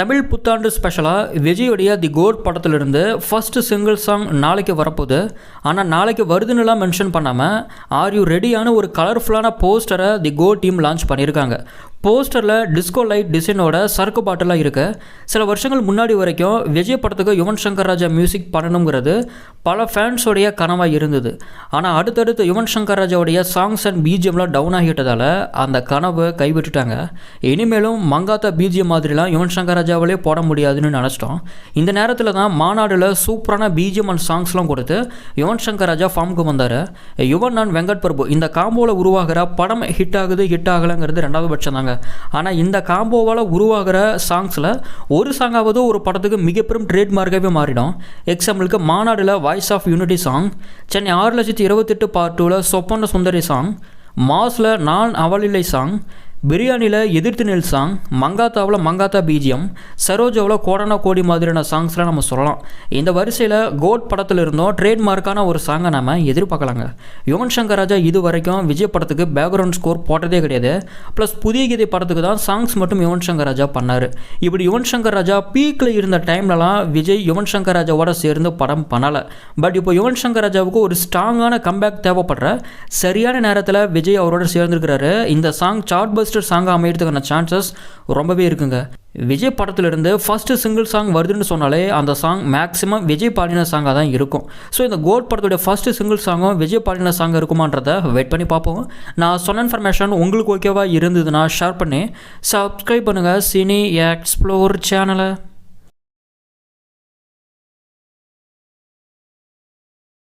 தமிழ் புத்தாண்டு ஸ்பெஷலாக விஜயோடைய தி கோட் படத்திலிருந்து ஃபஸ்ட்டு சிங்கிள் சாங் நாளைக்கு வரப்போகுது. ஆனால் நாளைக்கு வருதுன்னுலாம் மென்ஷன் பண்ணாமல் ஆர் யூ ரெடியான ஒரு கலர்ஃபுல்லான போஸ்டரை தி கோ டீம் லான்ச் பண்ணியிருக்காங்க. போஸ்டரில் டிஸ்கோ லைட் டிசைனோட சரக்கு பாட்டெல்லாம் இருக்கு. சில வருஷங்கள் முன்னாடி வரைக்கும் விஜய் படத்துக்கு யுவன் சங்கர் ராஜா மியூசிக் பண்ணணுங்கிறது பல ஃபேன்ஸோடைய கனவாக இருந்தது. ஆனால் அடுத்தடுத்து யுவன் சங்கர் ராஜாவுடைய சாங்ஸ் அண்ட் பிஜிஎம்லாம் டவுன் ஆகிட்டதால் அந்த கனவை கைவிட்டுட்டாங்க. இனிமேலும் மங்காத்தா பிஜிஎம் மாதிரிலாம் யுவன் சங்கர் ராஜாவிலே போட முடியாதுன்னு நினச்சிட்டோம். இந்த நேரத்தில் தான் மாநாடில் சூப்பரான பிஜிஎம் அண்ட் சாங்ஸ்லாம் கொடுத்து யுவன் சங்கர் ராஜா ஃபார்முக்கு வந்தார். யுவன் அண்ட் வெங்கட் பிரபு இந்த காம்போவில் உருவாகிற படம் ஹிட் ஆகுது ஹிட் ஆகலைங்கிறது ரெண்டாவது பட்சம் தாங்க ஆனால் இந்த காம்போவால் உருவாகிற சாங்ஸில் ஒரு சாங்காவது ஒரு படத்துக்கு மிகப்பெரும் ட்ரேட்மார்க்காகவே மாறிடும். எக்ஸாம்பிளுக்கு மாநாடில் voice of unity song Chennai ஆறு லட்சத்தி இருபத்தெட்டு பார்ட் டூவில் சொப்பன சுந்தரி சாங் மாஸில் நான் அவளில்லை சாங் பிரியாணியில் எதிர்த்து நெல் சாங் மங்காத்தாவில் மங்காத்தா பிஜிஎம் சரோஜாவில் கோடானா கோடி மாதிரியான சாங்ஸ்லாம் நம்ம சொல்லலாம். இந்த வரிசையில் கோட் படத்தில் இருந்தோம் ட்ரேட்மார்க்கான ஒரு சாங்கை நம்ம எதிர்பார்க்கலாங்க. யுவன் சங்கர் ராஜா இது வரைக்கும் விஜய் படத்துக்கு பேக்ரவுண்ட் ஸ்கோர் போட்டதே கிடையாது. ப்ளஸ் புதிய கீதை படத்துக்கு தான் சாங்ஸ் மட்டும் யுவன் சங்கர் ராஜா பண்ணார். இப்படி யுவன் சங்கர் ராஜா பீக்கில் இருந்த டைம்லலாம் விஜய் யுவன் சங்கர் ராஜாவோட சேர்ந்து படம் பண்ணலை. பட் இப்போ யுவன் சங்கர் ராஜாவுக்கு ஒரு ஸ்ட்ராங்கான கம்பேக் தேவைப்படுற சரியான நேரத்தில் விஜய் அவரோட சேர்ந்துருக்கிறாரு. இந்த சாங் சார்ட் பஸ்டர் சாங்காக அமையிறதுக்கான சான்சஸ் ரொம்பவே இருக்குங்க. விஜய் படத்திலிருந்து ஃபஸ்ட்டு சிங்கிள் சாங் வருதுன்னு சொன்னாலே அந்த சாங் மேக்ஸிமம் விஜய் பாடின சாங்காக தான் இருக்கும். ஸோ இந்த கோட் படத்துடைய ஃபஸ்ட்டு சிங்கிள் சாங்கும் விஜய் பாடின சாங் இருக்குமான்றதை வெயிட் பண்ணி பார்ப்போம். நான் சொன்ன இன்ஃபர்மேஷன் உங்களுக்கு ஓகேவாக இருந்ததுன்னா ஷேர் பண்ணி சப்ஸ்கிரைப் பண்ணுங்கள் சினி எக்ஸ்ப்ளோர் சேனலை